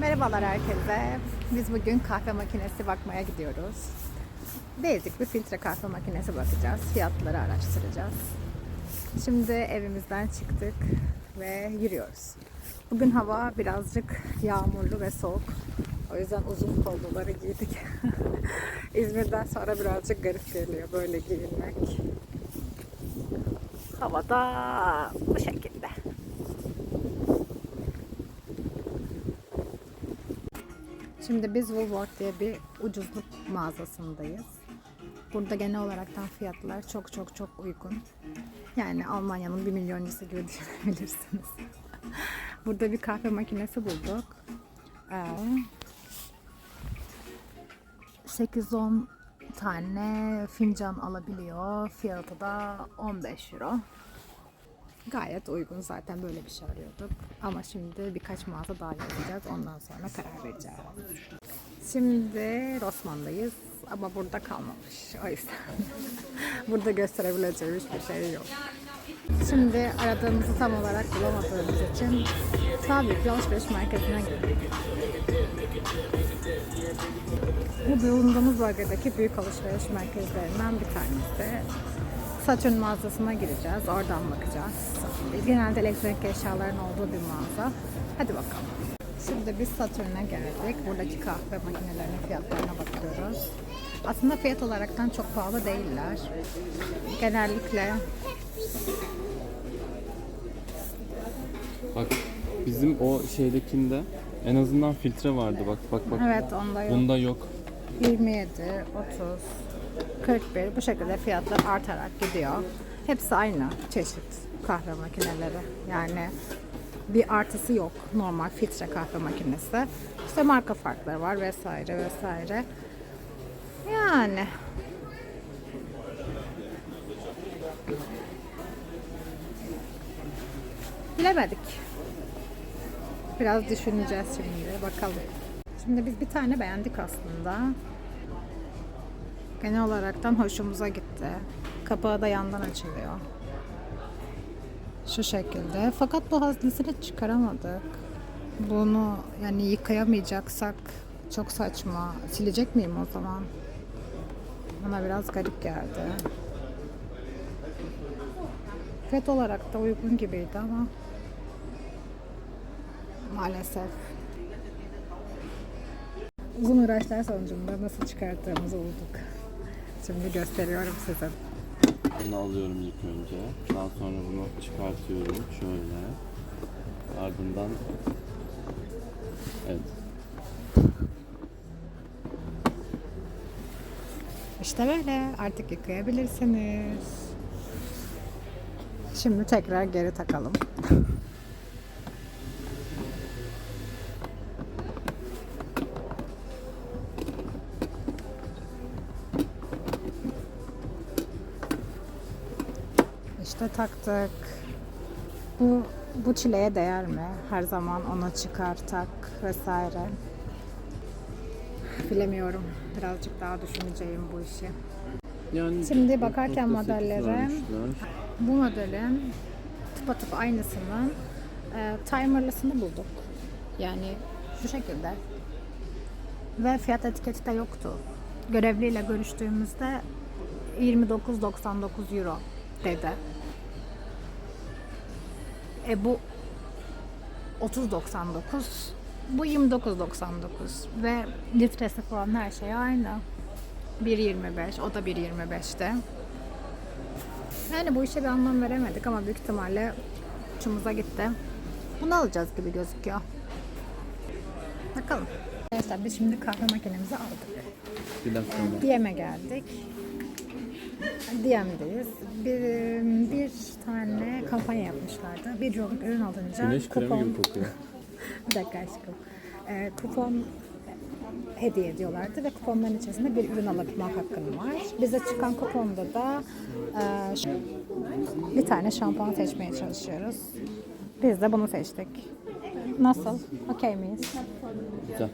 Merhabalar herkese. Biz bugün kahve makinesi bakmaya gidiyoruz. Basic bir filtre kahve makinesi bakacağız. Fiyatları araştıracağız. Şimdi evimizden çıktık ve yürüyoruz. Bugün hava birazcık yağmurlu ve soğuk. O yüzden uzun kolluları giydik. İzmir'den sonra birazcık garip geliyor böyle giyinmek. Havada bu şekilde. Şimdi biz Woolworth diye bir ucuzluk mağazasındayız. Burada genel olaraktan fiyatlar çok çok çok uygun. Yani Almanya'nın bir milyoncusu gibi düşünebilirsiniz. Burada bir kahve makinesi bulduk. Ee, 8-10 tane fincan alabiliyor. Fiyatı da 15 euro. Gayet uygun zaten böyle bir şey arıyorduk. Ama şimdi birkaç mağaza daha gezeceğiz. Ondan sonra karar vereceğiz. Şimdi Rossmann'dayız ama burada kalmamış. O yüzden burada gösterebileceğim hiçbir şey yok. Şimdi aradığımızı tam olarak bulamadığımız için tabii bir alışveriş merkezine girdik. Bu bulunduğumuz bölgedeki büyük alışveriş merkezlerinden bir tanesi. Saturn mağazasına gireceğiz. Oradan bakacağız. Genelde elektronik eşyaların olduğu bir mağaza. Hadi bakalım. Şimdi biz Saturn'a geldik. Buradaki kahve makinelerinin fiyatlarına bakıyoruz. Aslında fiyat olaraktan çok pahalı değiller. Genellikle Bak bizim o şeydekinde en azından filtre vardı bak bak bak. evet onda yok. Bunda yok. 27, 30, 41 bu şekilde fiyatlar artarak gidiyor. Hepsi aynı çeşit kahve makineleri. Yani bir artısı yok normal filtre kahve makinesi. İşte marka farkları var vesaire vesaire. Yani bilemedik. Biraz düşüneceğiz şimdi bakalım. Şimdi biz bir tane beğendik aslında. Genel olaraktan hoşumuza gitti. Kapağı da yandan açılıyor. Şu şekilde. Fakat bu haznesini çıkaramadık. Bunu yani yıkayamayacaksak çok saçma. Silecek miyim o zaman? Bana biraz garip geldi. Fiyat olarak da uygun gibiydi ama maalesef uzun uğraşlar sonucunda nasıl çıkarttığımızı bulduk. Şimdi gösteriyorum size. Bunu alıyorum ilk önce. Daha sonra bunu çıkartıyorum şöyle. Ardından Evet. İşte böyle artık yıkayabilirsiniz. Şimdi tekrar geri takalım. İşte taktık. Bu bu çileye değer mi? Her zaman onu çıkar tak vesaire. Bilemiyorum. Birazcık daha düşüneceğim bu işi. Yani Şimdi bakarken 4.8 modellere-. Bu modelin tıpatıp aynısının e, timerlısını bulduk. Yani şu şekilde. Ve fiyat etiketi de yoktu. Görevliyle görüştüğümüzde 29.99 euro dedi. E bu 30.99 bu 29.99 ve litresi falan her şey aynı. 1.25 o da 1.25'te. Yani bu işe bir anlam veremedik ama büyük ihtimalle uçumuza gitti. Bunu alacağız gibi gözüküyor. Bakalım. Arkadaşlar biz şimdi kahve makinemizi aldık. Bir dakika. Diyem'e geldik. Diyem'deyiz. Bir, bir tane kampanya yapmışlardı. Bir yolluk ürün alınca Güneş kremi gibi kokuyor. bir dakika aşkım. Ee, kupon hediye ediyorlardı ve kuponların içerisinde bir ürün alabilme hakkın var. Bize çıkan kuponda da e, bir tane şampuan seçmeye çalışıyoruz. Biz de bunu seçtik. Nasıl? Okey miyiz? Güzel.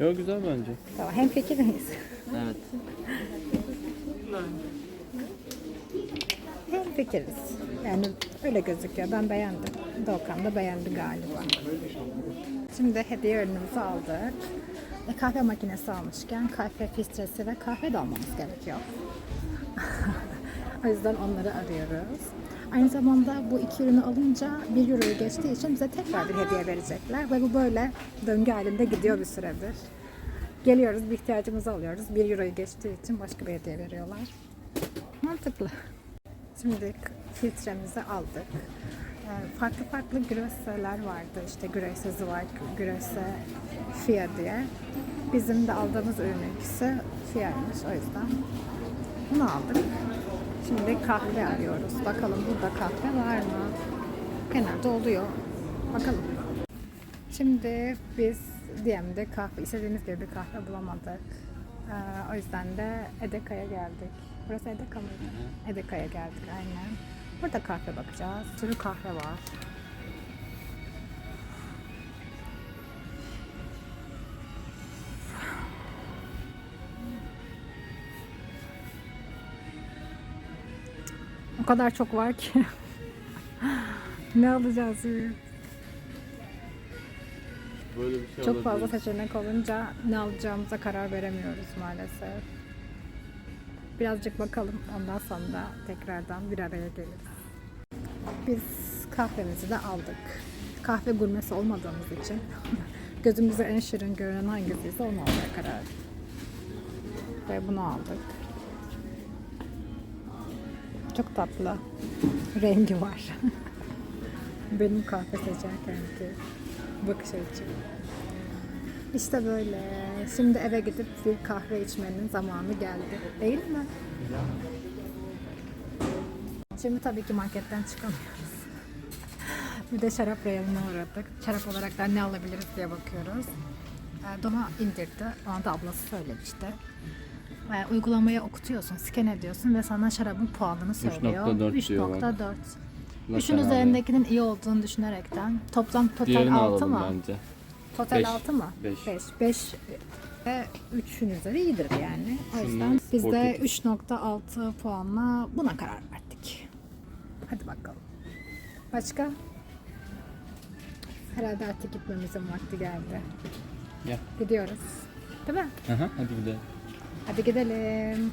Yok güzel bence. Tamam. Hem fikir miyiz? Evet. Hem fikiriz. Yani öyle gözüküyor. Ben beğendim. Doğukan da beğendi galiba. Şimdi hediye ürünümüzü aldık. E, kahve makinesi almışken kahve filtresi ve kahve de almamız gerekiyor. o yüzden onları arıyoruz. Aynı zamanda bu iki ürünü alınca 1 euroyu geçtiği için bize tekrar bir hediye verecekler. Ve bu böyle döngü halinde gidiyor bir süredir. Geliyoruz, bir ihtiyacımızı alıyoruz. 1 euroyu geçtiği için başka bir hediye veriyorlar. Mantıklı. Şimdi filtremizi aldık. Ee, Farklı farklı Grösse'ler vardı. İşte Grösse Zweig, Grösse Fia diye. Bizim de aldığımız ürünün ikisi Fia'ymış o yüzden. Bunu aldık. Şimdi kahve arıyoruz. Bakalım burada kahve var mı? Genelde oluyor. Bakalım. Şimdi biz DM'de kahve, istediğimiz gibi bir kahve bulamadık. Ee, o yüzden de Edeka'ya geldik. Burası Edeka mıydı? Edeka'ya geldik aynen. Burada kahve bakacağız. Bir sürü kahve var. O kadar çok var ki. ne alacağız? Böyle bir şey Çok fazla alabiliriz. seçenek olunca ne alacağımıza karar veremiyoruz maalesef. Birazcık bakalım ondan sonra tekrardan bir araya geliriz. Biz kahvemizi de aldık. Kahve gurmesi olmadığımız için gözümüze en şirin görünen hangisiyse onu almaya karar verdik. Ve bunu aldık. Çok tatlı rengi var. Benim kahve seçerkenki bakış açım. İşte böyle. Şimdi eve gidip bir kahve içmenin zamanı geldi. Değil mi? Şimdi tabii ki marketten çıkamıyoruz. bir de şarap reyonuna uğradık. Şarap olarak da ne alabiliriz diye bakıyoruz. Ee, Dona indirdi. Ona da ablası söylemişti. Ee, Uygulamayı okutuyorsun, scan ediyorsun ve sana şarabın puanını söylüyor. 3.4 diyor bak. 3.4. Üçün karar üzerindekinin iyi olduğunu düşünerekten toplam total Diğerini 6 alalım mı? bence. Total Beş. 6 mı? Beş. 5. 5 ve 3'ün üzeri iyidir yani. O Şunun yüzden biz de Portekiz. 3.6 puanla buna karar verdik. Hadi bakalım. Başka? Herhalde artık gitmemizin vakti geldi. Gel. Gidiyoruz. Değil mi? Aha, hadi gidelim. Hadi gidelim.